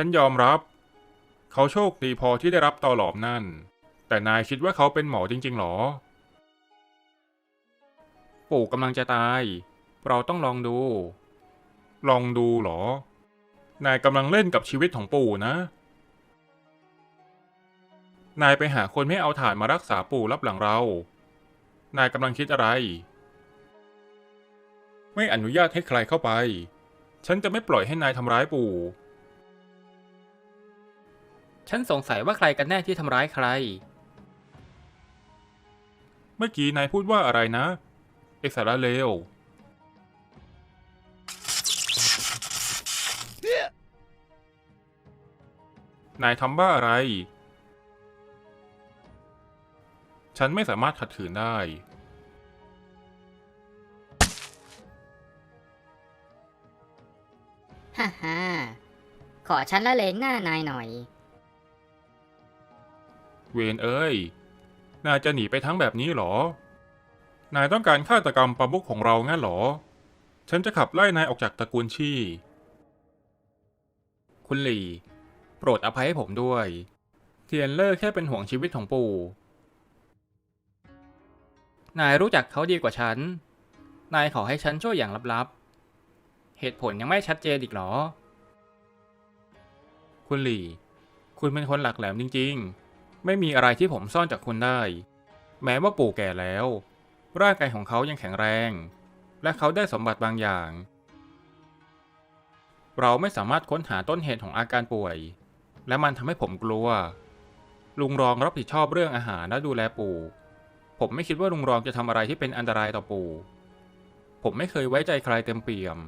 ฉันยอมรับ เขาโชคดีพอที่ได้รับตอหลอมนั่น แต่นายคิดว่าเขาเป็นหมอจริงๆหรอ ปู่กำลังจะตาย เราต้องลองดู ลองดูเหรอ นายกำลังเล่นกับชีวิตของปู่นะ นายไปหาคนไม่เอาถ่านมารักษาปู่รับหลังเรา นายกำลังคิดอะไร ไม่อนุญาตให้ใครเข้าไป ฉันจะไม่ปล่อยให้นายทำร้ายปู่ ฉันสงสัยว่าใครกันแน่ที่ทำร้ายใคร เมื่อกี้นายพูดว่าอะไรนะ เอกสารเลว นายทำบ้าอะไร ฉันไม่สามารถขัดขืนได้ ฮ่าฮ่าขอฉันละเลงหน้านายหน่อย เวนเอ้ย นายจะหนีไปทั้งแบบนี้เหรอ นายต้องการฆาตกรรมประมุขของเรางั้นหรอ ฉันจะขับไล่นายออกจากตระกูลชี่ คุณหลี่ โปรดอภัยให้ผมด้วย เทียนเลอร์แค่เป็นห่วงชีวิตของปู่ นายรู้จักเขาดีกว่าฉัน นายขอให้ฉันช่วยอย่างลับๆ เหตุผลยังไม่ชัดเจนอีกเหรอ คุณหลี่ คุณเป็นคนหลักแหลมจริง ๆ ไม่มีอะไรที่ผมซ่อนจากคุณได้ แม้ว่าปู่แก่แล้ว ร่างกายของเขายังแข็งแรง และเขาได้สมบัติบางอย่าง เราไม่สามารถค้นหาต้นเหตุของอาการป่วย และมันทำให้ผมกลัว ลุงรองรับผิดชอบเรื่องอาหารและดูแลปู่ ผมไม่คิดว่าลุงรองจะทำอะไรที่เป็นอันตรายต่อปู่ ผมไม่เคยไว้ใจใครเต็มเปี่ยม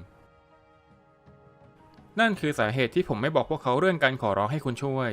นั่นคือสาเหตุที่ผมไม่บอกพวกเขาเรื่องการขอร้องให้คุณช่วย